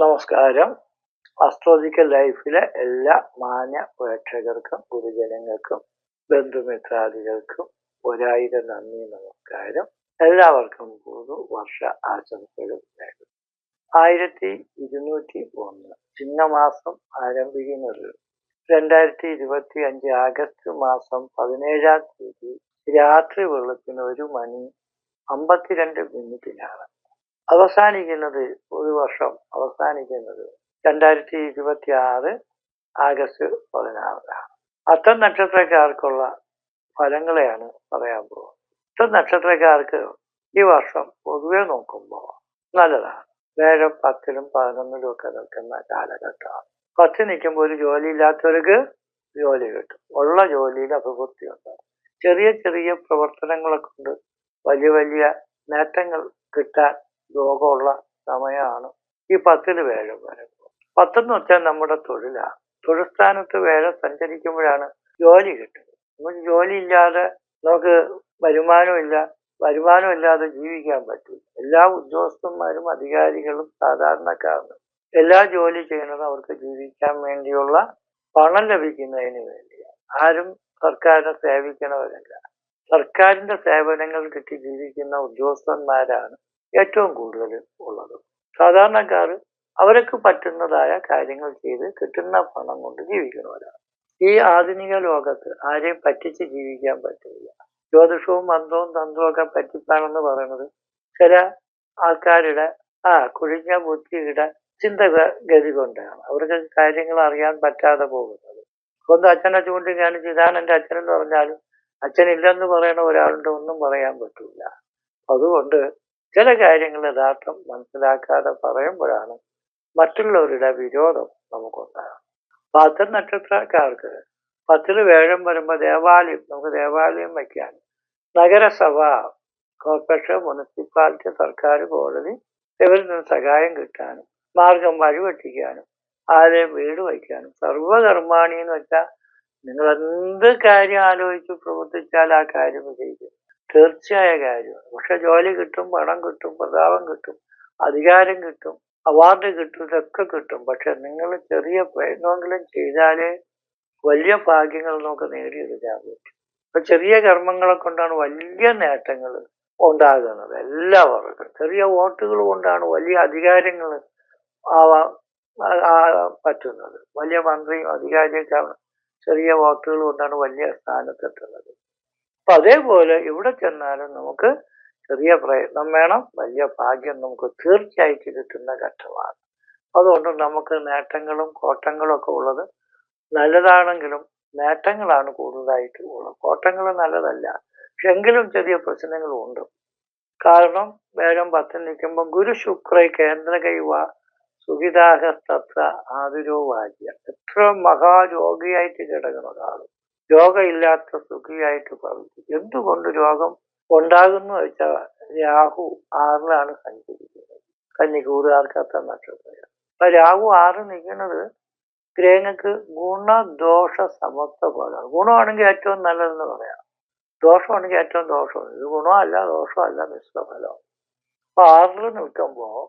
നമസ്കാരം. അസ്ട്രോളജിക്കൽ ലൈഫിലെ എല്ലാ മാന്യ പ്രേക്ഷകർക്കും ഗുരുജനങ്ങൾക്കും ബന്ധുമിത്രാദികൾക്കും ഒരായിരം നന്ദി നമസ്കാരം. എല്ലാവർക്കും പുതു വർഷ ആശംസകൾ നേടും ആയിരത്തി ഇരുന്നൂറ്റി ഒന്ന് ചിങ്ങമാസം ആരംഭിക്കുന്നത് രണ്ടായിരത്തി ഇരുപത്തി അഞ്ച് ആഗസ്റ്റ് മാസം പതിനേഴാം തീയതി രാത്രി വെള്ളത്തിന് ഒരു മണി അമ്പത്തിരണ്ട് മിനിറ്റിനാണ്. അവസാനിക്കുന്നത് ഒരു വർഷം അവസാനിക്കുന്നത് രണ്ടായിരത്തി ഇരുപത്തി ആറ് ആഗസ്റ്റ് പതിനാറിനാണ് അത്തം നക്ഷത്രക്കാർക്കുള്ള ഫലങ്ങളെയാണ് പറയാൻ പോകുന്നത്. അത്തം നക്ഷത്രക്കാർക്ക് ഈ വർഷം പൊതുവെ നോക്കുമ്പോൾ നല്ലതാണ്. വേഗം പത്തിലും പതിനൊന്നിലും ഒക്കെ നിൽക്കുന്ന കാലഘട്ടമാണ്. പത്ത് നിൽക്കുമ്പോൾ ഒരു ജോലി ഇല്ലാത്തവർക്ക് ജോലി കിട്ടും. ഉള്ള ജോലിയിൽ അഭിവൃദ്ധി ഉണ്ടാകും. ചെറിയ ചെറിയ പ്രവർത്തനങ്ങളെ കൊണ്ട് വലിയ വലിയ നേട്ടങ്ങൾ കിട്ടാൻ യോഗമുള്ള സമയമാണ്. ഈ പത്തിൽ വേഴം വരുമ്പോൾ പത്തെന്ന് വെച്ചാൽ നമ്മുടെ തൊഴിലാണ് തൊഴിൽ സ്ഥാനത്ത് വേഴം സഞ്ചരിക്കുമ്പോഴാണ് ജോലി കിട്ടുന്നത്. നമുക്ക് ജോലി ഇല്ലാതെ നമുക്ക് വരുമാനമില്ല. വരുമാനം ഇല്ലാതെ ജീവിക്കാൻ പറ്റില്ല. എല്ലാ ഉദ്യോഗസ്ഥന്മാരും അധികാരികളും സാധാരണക്കാരും എല്ലാ ജോലി ചെയ്യുന്നത് അവർക്ക് ജീവിക്കാൻ വേണ്ടിയുള്ള പണം ലഭിക്കുന്നതിന് വേണ്ടിയാണ്. ആരും സർക്കാരിനെ സേവിക്കണവരല്ല സർക്കാരിന്റെ സേവനങ്ങൾ കിട്ടി ജീവിക്കുന്ന ഉദ്യോഗസ്ഥന്മാരാണ് ഏറ്റവും കൂടുതൽ ഉള്ളത്. സാധാരണക്കാർ അവർക്ക് പറ്റുന്നതായ കാര്യങ്ങൾ ചെയ്ത് കിട്ടുന്ന പണം കൊണ്ട് ജീവിക്കുന്നവരാണ്. ഈ ആധുനിക ലോകത്ത് ആരെയും പറ്റിച്ച് ജീവിക്കാൻ പറ്റില്ല. ജ്യോതിഷവും മന്ത്രവും തന്ത്രവും ഒക്കെ പറ്റിപ്പാണെന്ന് പറയുന്നത് ചില ആൾക്കാരുടെ ആ കുഴിഞ്ഞ ബുദ്ധിയുടെ ചിന്തഗതി കൊണ്ടാണ്. അവർക്ക് കാര്യങ്ങൾ അറിയാൻ പറ്റാതെ പോകുന്നത്. സ്വന്തം അച്ഛനെ ചൂണ്ടിക്കാണിച്ച് ഇതാണ് എന്റെ അച്ഛനെന്ന് പറഞ്ഞാലും അച്ഛനില്ലെന്ന് പറയുന്ന ഒരാളുണ്ട് ഒന്നും പറയാൻ പറ്റില്ല അതുകൊണ്ട് ചില കാര്യങ്ങൾ യഥാർത്ഥം മനസ്സിലാക്കാതെ പറയുമ്പോഴാണ് മറ്റുള്ളവരുടെ വിരോധം നമുക്കുണ്ടാകും ഭദ്ര നക്ഷത്രക്കാർക്ക് പത്തിൽ വേഴം വരുമ്പോൾ ദേവാലയം നമുക്ക് ദേവാലയം വയ്ക്കാൻ നഗരസഭ കോർപ്പറേഷൻ മുനിസിപ്പാലിറ്റി സർക്കാർ കോടതി ഇവരിൽ നിന്ന് സഹായം കിട്ടാനും മാർഗം വഴിവെട്ടിക്കാനും ആരെയും വീട് വയ്ക്കാനും സർവകർമാണി എന്ന് വെച്ചാൽ നിങ്ങൾ എന്ത് കാര്യം ആലോചിച്ച് പ്രവർത്തിച്ചാൽ ആ കാര്യം വിജയിക്കും തീർച്ചയായ കാര്യമാണ്. പക്ഷെ ജോലി കിട്ടും പണം കിട്ടും പ്രതാപം കിട്ടും അധികാരം കിട്ടും അവാർഡ് കിട്ടും ഇതൊക്കെ കിട്ടും. പക്ഷെ നിങ്ങൾ ചെറിയ പ്രയത്നമെങ്കിലും ചെയ്താലേ വലിയ ഭാഗ്യങ്ങൾ നമുക്ക് നേടിയെടുക്കാൻ പറ്റും. അപ്പൊ ചെറിയ കർമ്മങ്ങളെ കൊണ്ടാണ് വലിയ നേട്ടങ്ങൾ ഉണ്ടാകുന്നത് എല്ലാവർക്കും. ചെറിയ വോട്ടുകൾ കൊണ്ടാണ് വലിയ അധികാരങ്ങൾ ആവാ പറ്റുന്നത്. വലിയ മന്ത്രിയും അധികാരിയൊക്കെ ചെറിയ വോട്ടുകൾ കൊണ്ടാണ് വലിയ സ്ഥാനത്തെത്തുന്നത്. അപ്പൊ അതേപോലെ ഇവിടെ ചെന്നാലും നമുക്ക് ചെറിയ പ്രയത്നം വേണം വലിയ ഭാഗ്യം നമുക്ക് തീർച്ചയായിട്ട് കിട്ടുന്ന ഘട്ടമാണ്. അതുകൊണ്ട് നമുക്ക് നേട്ടങ്ങളും കോട്ടങ്ങളും ഒക്കെ ഉള്ളത് നല്ലതാണെങ്കിലും നേട്ടങ്ങളാണ് കൂടുതലായിട്ട് ഉള്ളത്. കോട്ടങ്ങൾ നല്ലതല്ല പക്ഷെ എങ്കിലും ചെറിയ പ്രശ്നങ്ങളും ഉണ്ട്. കാരണം വേഗം പത്തിൽ നിൽക്കുമ്പോൾ ഗുരു ശുക്ര കേന്ദ്ര കൈവ സുഹിതാഹസ്തത്ര ആതുരോ വാര്യ എത്ര മഹാരോഗിയായിട്ട് കിടക്കുന്ന ഒരാൾ രോഗമില്ലാത്ത സുഖിയായിട്ട് ഭവിച്ചു എന്തുകൊണ്ട് രോഗം ഉണ്ടാകുന്നു വെച്ചാൽ രാഹു ആറിലാണ് സഞ്ചരിക്കുന്നത്. കന്നിക്കൂറുകാർക്കത്ത നക്ഷത്രം അപ്പൊ രാഹു ആറ് നിൽക്കുന്നത് ഗ്രഹങ്ങൾക്ക് ഗുണദോഷ സമത്വ പോലാണ് ഗുണമാണെങ്കിൽ ഏറ്റവും നല്ലതെന്ന് പറയാം. ദോഷമാണെങ്കിൽ ഏറ്റവും ദോഷമാണ്. ഇത് ഗുണമല്ല ദോഷമല്ല മിശ്രഫലം അപ്പൊ ആറിൽ നിൽക്കുമ്പോൾ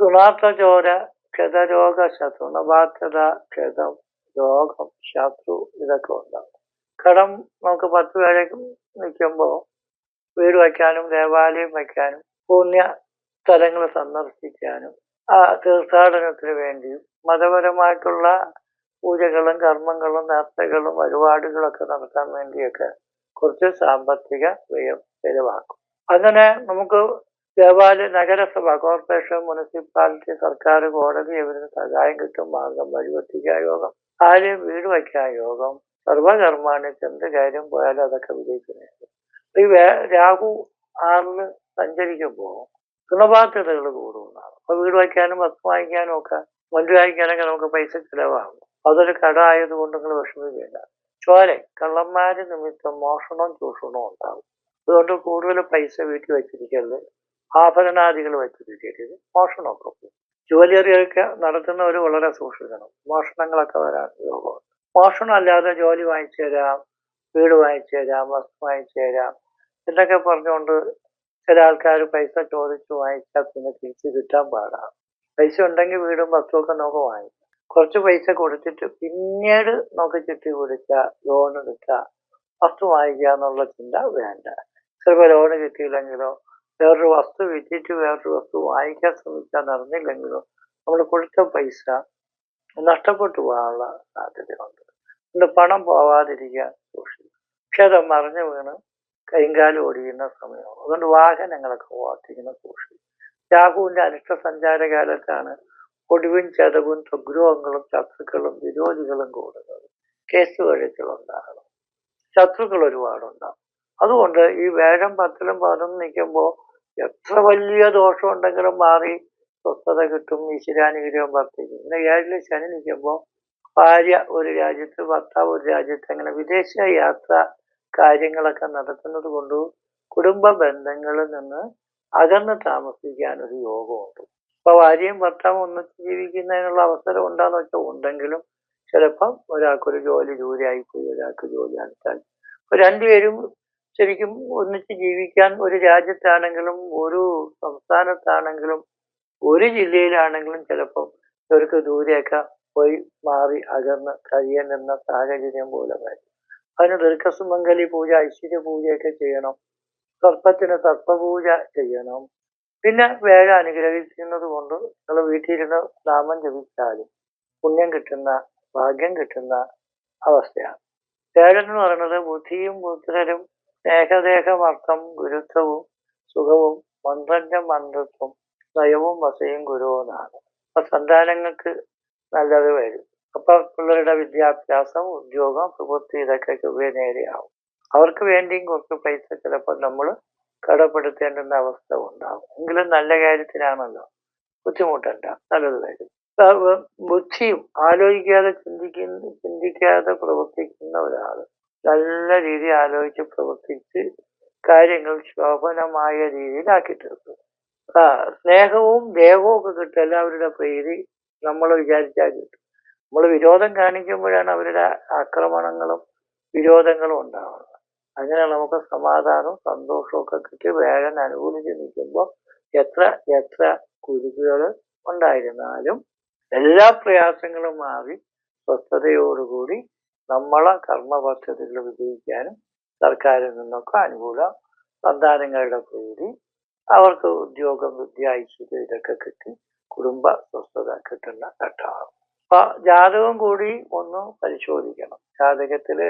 ഗുണാർത്ഥ ചോര ക്ഷതരോഗ ശത്രുണബാധ്യത ക്ഷതം രോഗം ശത്രു ഇതൊക്കെ ഉണ്ടാകും. കടം നമുക്ക് പത്ത് പേരെ നിൽക്കുമ്പോൾ വീട് വയ്ക്കാനും ദേവാലയം വയ്ക്കാനും പുണ്യ സ്ഥലങ്ങൾ സന്ദർശിക്കാനും ആ തീർത്ഥാടനത്തിന് വേണ്ടിയും മതപരമായിട്ടുള്ള പൂജകളും കർമ്മങ്ങളും നേർച്ചകളും വഴിപാടുകളൊക്കെ നടത്താൻ വേണ്ടിയൊക്കെ കുറച്ച് സാമ്പത്തിക വ്യയം ചെലവാക്കും. അങ്ങനെ നമുക്ക് ദേവാലയ നഗരസഭ കോർപ്പറേഷൻ മുനിസിപ്പാലിറ്റി സർക്കാർ കോടതി ഇവരിന് സഹായം കിട്ടും മാർഗം വഴിവെട്ടിക്കാൻ യോഗം ആരെയും വീട് വയ്ക്കാൻ യോഗം സർവകർമാണി എന്ത് കാര്യം പോയാലും അതൊക്കെ വിജയിക്കുന്നുണ്ട് ഈ രാഹു ആറിന് സഞ്ചരിക്കുമ്പോൾ ഗുണബാധ്യതകൾ കൂടുന്നതാണ്. അപ്പൊ വീട് വയ്ക്കാനും വസ്തു വാങ്ങിക്കാനും ഒക്കെ വണ്ടി വാങ്ങിക്കാനൊക്കെ നമുക്ക് പൈസ ചിലവാകും. അതൊരു കട ആയതുകൊണ്ട് നിങ്ങൾ വിഷമിക്കില്ല ചോര കള്ളന്മാര് നിമിത്തം മോഷണവും ചൂഷണവും ഉണ്ടാകും. അതുകൊണ്ട് കൂടുതൽ പൈസ വീട്ടിൽ വെച്ചിരിക്കരുത്. ആഭരണാദികൾ വെച്ചിരിക്കരുത്. മോഷണമൊക്കെ. ജോലിയറിയൊക്കെ നടത്തുന്നവർ വളരെ സൂക്ഷിക്കണം. മോഷണങ്ങളൊക്കെ വരാൻ യോഗമുണ്ട്. മോഷണം അല്ലാതെ ജോലി വാങ്ങിച്ചു തരാം വീട് വാങ്ങിച്ചു തരാം വസ്തു വാങ്ങിച്ചു തരാം എന്നൊക്കെ പറഞ്ഞുകൊണ്ട് ചില ആൾക്കാർ പൈസ ചോദിച്ചു വാങ്ങിച്ചാൽ പിന്നെ തിരിച്ചു കിട്ടാൻ പാടാണ് പൈസ ഉണ്ടെങ്കിൽ വീടും വസ്തുവൊക്കെ നമുക്ക് വാങ്ങിക്കാം. കുറച്ച് പൈസ കൊടുത്തിട്ട് പിന്നീട് നമുക്ക് ചിട്ടി കൊടുക്കുക ലോൺ എടുക്കുക വസ്തു വാങ്ങിക്കുക എന്നുള്ള ചിന്ത വേണ്ട. ചിലപ്പോൾ ലോൺ കിട്ടിയില്ലെങ്കിലോ വേറൊരു വസ്തു വിറ്റിട്ട് വേറൊരു വസ്തു വാങ്ങിക്കാൻ ശ്രമിക്കാൻ നടന്നില്ലെങ്കിലോ നമ്മൾ കൊടുത്ത പൈസ നഷ്ടപ്പെട്ടു പോകാനുള്ള സാധ്യതയുണ്ട്. അതുകൊണ്ട് പണം പോവാതിരിക്കാൻ സൂക്ഷിക്കുക പക്ഷെ അത് മറിഞ്ഞു വീണ് കൈകാലം ഓടിക്കുന്ന സമയമാണ് അതുകൊണ്ട് വാഹനങ്ങളൊക്കെ ഓർത്തിക്കുന്ന സൂക്ഷിക്കും രാഹുവിന്റെ അനിഷ്ട സഞ്ചാര കാലത്താണ് ഒടുവിൻ ചതവും സ്വഗ്രഹങ്ങളും ശത്രുക്കളും വിരോധികളും കൂടുന്നത്. കേസ് വഴക്കുകളുണ്ടാകണം ശത്രുക്കൾ ഒരുപാടുണ്ടാകും അതുകൊണ്ട് ഈ വേഴം പത്തിലും പതിനൊന്നും നിൽക്കുമ്പോൾ എത്ര വലിയ ദോഷം ഉണ്ടെങ്കിലും മാറി സ്വസ്ഥത കിട്ടും ഈശ്വരാനുഗ്രഹം വർദ്ധിക്കും. പിന്നെ ഏഴിൽ ശനി നിൽക്കുമ്പോൾ ഭാര്യ ഒരു രാജ്യത്ത് ഭർത്താവ് ഒരു രാജ്യത്ത് അങ്ങനെ വിദേശ യാത്ര കാര്യങ്ങളൊക്കെ നടത്തുന്നത് കൊണ്ട് കുടുംബ ബന്ധങ്ങളിൽ നിന്ന് അകന്ന് താമസിക്കാൻ ഒരു യോഗമുണ്ട്. അപ്പൊ ഭാര്യയും ഭർത്താവും ഒന്നിച്ച് ജീവിക്കുന്നതിനുള്ള അവസരം ഉണ്ടാന്ന് വെച്ചാൽ ഉണ്ടെങ്കിലും ചിലപ്പം ഒരാൾക്കൊരു ജോലി ദൂരെയായി പോയി ഒരാൾക്ക് ജോലി അടുത്തായി. അപ്പൊ രണ്ടുപേരും ശരിക്കും ഒന്നിച്ച് ജീവിക്കാൻ ഒരു രാജ്യത്താണെങ്കിലും ഒരു സംസ്ഥാനത്താണെങ്കിലും ഒരു ജില്ലയിലാണെങ്കിലും ചിലപ്പം ഇവർക്ക് ദൂരെയൊക്കെ പോയി മാറി അകന്ന് കഴിയേണ്ടുന്ന സാഹചര്യം വരും അതിന് ദീർഘസുമംഗലി പൂജ ഐശ്വര്യ പൂജയൊക്കെ ചെയ്യണം. സർപ്പത്തിന് സർപ്പപൂജ ചെയ്യണം. പിന്നെ വേഴ അനുഗ്രഹിക്കുന്നത് കൊണ്ട് നിങ്ങൾ വീട്ടിലിരുന്ന് നാമം ജപിച്ചാലും പുണ്യം കിട്ടുന്ന ഭാഗ്യം കിട്ടുന്ന അവസ്ഥയാണ്. വേഴൻ എന്ന് പറയുന്നത് ബുദ്ധിയും പുത്രരും സ്നേഹദേഹമർത്ഥം ഗുരുത്വവും സുഖവും മന്ത്രന്റെ മന്ത്രത്വം നയവും വസയും ഗുരുവെന്നാണ് അപ്പൊ സന്താനങ്ങൾക്ക് നല്ലത് വരും. അപ്പൊ പിള്ളേരുടെ വിദ്യാഭ്യാസം ഉദ്യോഗം പ്രവൃത്തി ഇതൊക്കെ ചൊവ്വേ നേരെയാവും. അവർക്ക് വേണ്ടിയും കുറച്ച് പൈസ ചിലപ്പോൾ നമ്മൾ കടപ്പെടുത്തേണ്ടുന്ന അവസ്ഥ ഉണ്ടാവും. എങ്കിലും നല്ല കാര്യത്തിനാണല്ലോ ബുദ്ധിമുട്ടണ്ട. നല്ലത് വരും. ബുദ്ധിയും ആലോചിക്കാതെ ചിന്തിക്കുന്ന ചിന്തിക്കാതെ പ്രവർത്തിക്കുന്ന ഒരാൾ നല്ല രീതിയിൽ ആലോചിച്ച് പ്രവർത്തിച്ച് കാര്യങ്ങൾ ശോഭനമായ രീതിയിലാക്കി തീർക്കും സ്നേഹവും ദേഹവും ഒക്കെ കിട്ടും എല്ലാവരുടെ പ്രീതി നമ്മൾ വിചാരിച്ചാൽ കിട്ടും. നമ്മൾ വിരോധം കാണിക്കുമ്പോഴാണ് അവരുടെ ആക്രമണങ്ങളും വിരോധങ്ങളും ഉണ്ടാവുന്നത്. അങ്ങനെ നമുക്ക് സമാധാനവും സന്തോഷവും ഒക്കെ കിട്ടി വേഗം അനുകൂലിച്ച് നിൽക്കുമ്പോൾ എത്ര എത്ര കുരുക്കുകൾ ഉണ്ടായിരുന്നാലും എല്ലാ പ്രയാസങ്ങളും മാറി സ്വസ്ഥതയോടുകൂടി നമ്മളെ കർമ്മ പദ്ധതികൾ വിജയിക്കാനും സർക്കാരിൽ നിന്നൊക്കെ അനുകൂല സന്താനങ്ങളുടെ പ്രീതി അവർക്ക് ഉദ്യോഗം വിദ്യ ഐശ്വര്യം ഇതൊക്കെ കിട്ടി. കുടുംബ സ്വസ്ഥത കിട്ടുന്ന ഘട്ടമാണ്. അപ്പൊ ജാതകം കൂടി ഒന്ന് പരിശോധിക്കണം. ജാതകത്തിൽ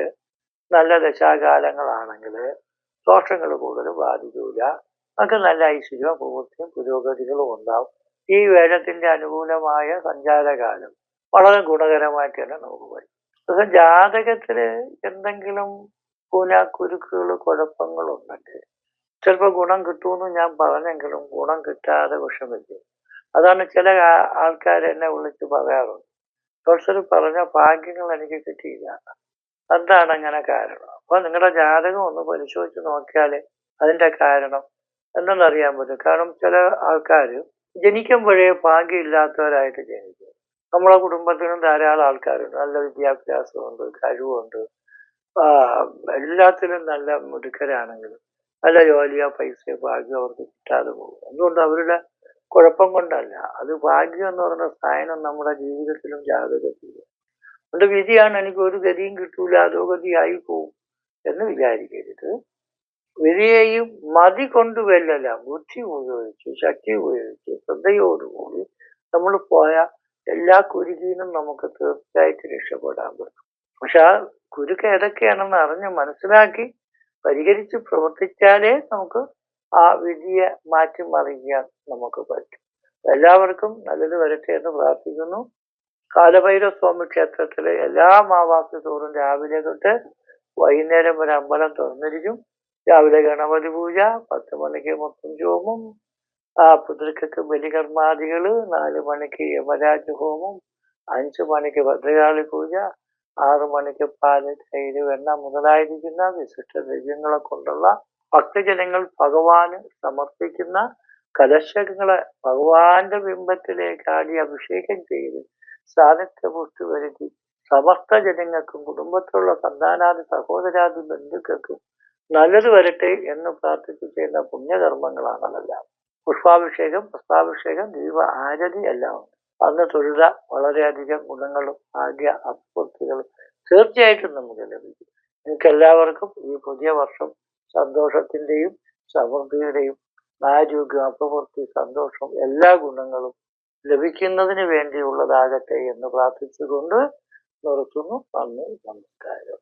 നല്ല ദശാകാലങ്ങളാണെങ്കിൽ ദോഷങ്ങൾ കൂടുതൽ ബാധിക്കൂല. നമുക്ക് നല്ല ഐശ്വര്യവും പൂർത്തിയും പുരോഗതികളും ഉണ്ടാവും. ഈ വേദത്തിന്റെ അനുകൂലമായ സഞ്ചാരകാലം വളരെ ഗുണകരമായിട്ട് തന്നെ നമുക്ക് വരും. പക്ഷെ ജാതകത്തിൽ എന്തെങ്കിലും കൂന കുഴപ്പങ്ങളുണ്ടെങ്കിൽ ചിലപ്പോൾ ഗുണം കിട്ടുമെന്ന് ഞാൻ പറഞ്ഞെങ്കിലും ഗുണം കിട്ടാതെ വിഷമിക്കും. അതാണ് ചില ആൾക്കാർ എന്നെ വിളിച്ച് പറയാറുണ്ട്. ഡോക്ടർ പറഞ്ഞ ഭാഗ്യങ്ങൾ എനിക്ക് കിട്ടിയില്ല. എന്താണ് അങ്ങനെ കാരണം? അപ്പോൾ നിങ്ങളുടെ ജാതകം ഒന്ന് പരിശോധിച്ച് നോക്കിയാൽ അതിന്റെ കാരണം എന്തെന്നറിയാൻ പറ്റും. കാരണം ചില ആൾക്കാർ ജനിക്കുമ്പോഴേ ഭാഗ്യമില്ലാത്തവരായിട്ട് ജനിക്കും. നമ്മളെ കുടുംബത്തിനും ധാരാളം ആൾക്കാരുണ്ട്. നല്ല വിദ്യാഭ്യാസമുണ്ട് കഴിവുണ്ട്. എല്ലാത്തിലും നല്ല മിടുക്കരാണെങ്കിലും നല്ല ജോലിയോ പൈസയോ ഭാഗ്യം അവർക്ക് കിട്ടാതെ പോകും. അതുകൊണ്ട് അവരുടെ കുഴപ്പം കൊണ്ടല്ല. അത് ഭാഗ്യം എന്ന് പറയുന്ന സ്ഥാനം നമ്മുടെ ജീവിതത്തിലും ജാതകത്തിലും. അതുകൊണ്ട് വിധിയാണ് എനിക്ക് ഒരു ഗതിയും കിട്ടൂല അതോ ഗതിയായി പോവും എന്ന് വിചാരിക്കരുത്. വിധിയെയും മതി കൊണ്ട് വെല്ലല്ല ബുദ്ധി ഉപയോഗിച്ച് ശക്തി ഉപയോഗിച്ച് ശ്രദ്ധയോടുകൂടി നമ്മൾ പോയ എല്ലാ കുരുക്കിനും നമുക്ക് തീർച്ചയായിട്ടും രക്ഷപ്പെടാൻ പറ്റും. പക്ഷെ ആ കുരുക്ക് ഏതൊക്കെയാണെന്ന് അറിഞ്ഞ് മനസ്സിലാക്കി പരിഹരിച്ച് പ്രവർത്തിച്ചാലേ നമുക്ക് ആ വിധിയെ മാറ്റിമറിക്കാൻ നമുക്ക് പറ്റും. എല്ലാവർക്കും നല്ലത് വരട്ടെ എന്ന് പ്രാർത്ഥിക്കുന്നു. കാലഭൈരവ സ്വാമി ക്ഷേത്രത്തിലെ എല്ലാ മാവാസി തോറും രാവിലെ തൊട്ട് വൈകുന്നേരം വരെ അമ്പലം തുറന്നിരിക്കും. രാവിലെ ഗണപതി പൂജ പത്ത് മണിക്ക് മൊത്തം ഹോമം ആ പുതൃക്കക്ക് ബലികർമാദികൾ നാല് മണിക്ക് യമരാജ ഹോമം അഞ്ചു മണിക്ക് ഭദ്രകാളി പൂജ ആറു മണിക്ക് പാൽ തൈര് വെണ്ണ മുതലായിരിക്കുന്ന വിശിഷ്ട ദ്രവ്യങ്ങളെ കൊണ്ടുള്ള ഭക്തജനങ്ങൾ ഭഗവാന് സമർപ്പിക്കുന്ന കലശങ്ങളെ ഭഗവാന്റെ ബിംബത്തിലേക്ക് ആടി അഭിഷേകം ചെയ്ത് സാന്നിധ്യപുഷ്ടി വരുത്തി സമസ്ത ജനങ്ങൾക്കും കുടുംബത്തിലുള്ള സന്താനാദി സഹോദരാദി ബന്ധുക്കൾക്കും നല്ലത് വരട്ടെ എന്ന് പ്രാർത്ഥിച്ചു ചെയ്യുന്ന പുണ്യകർമ്മങ്ങളാണ് അതെല്ലാം. പുഷ്പാഭിഷേകം പുഷ്പാഭിഷേകം ദീപ ആരതി എല്ലാം. ഉണ്ട് അന്ന് തൊഴുത വളരെയധികം ഗുണങ്ങളും ആദ്യ അഭിവൃദ്ധികളും തീർച്ചയായിട്ടും നമുക്ക് ലഭിക്കും. നിങ്ങൾക്ക് എല്ലാവർക്കും ഈ പുതിയ വർഷം സന്തോഷത്തിന്റെയും സമൃദ്ധിയുടെയും ആരോഗ്യം അഭിവൃദ്ധി സന്തോഷം എല്ലാ ഗുണങ്ങളും ലഭിക്കുന്നതിന് വേണ്ടിയുള്ളതാകട്ടെ എന്ന് പ്രാർത്ഥിച്ചുകൊണ്ട് നിർത്തുന്നു. നന്ദി നമസ്കാരം.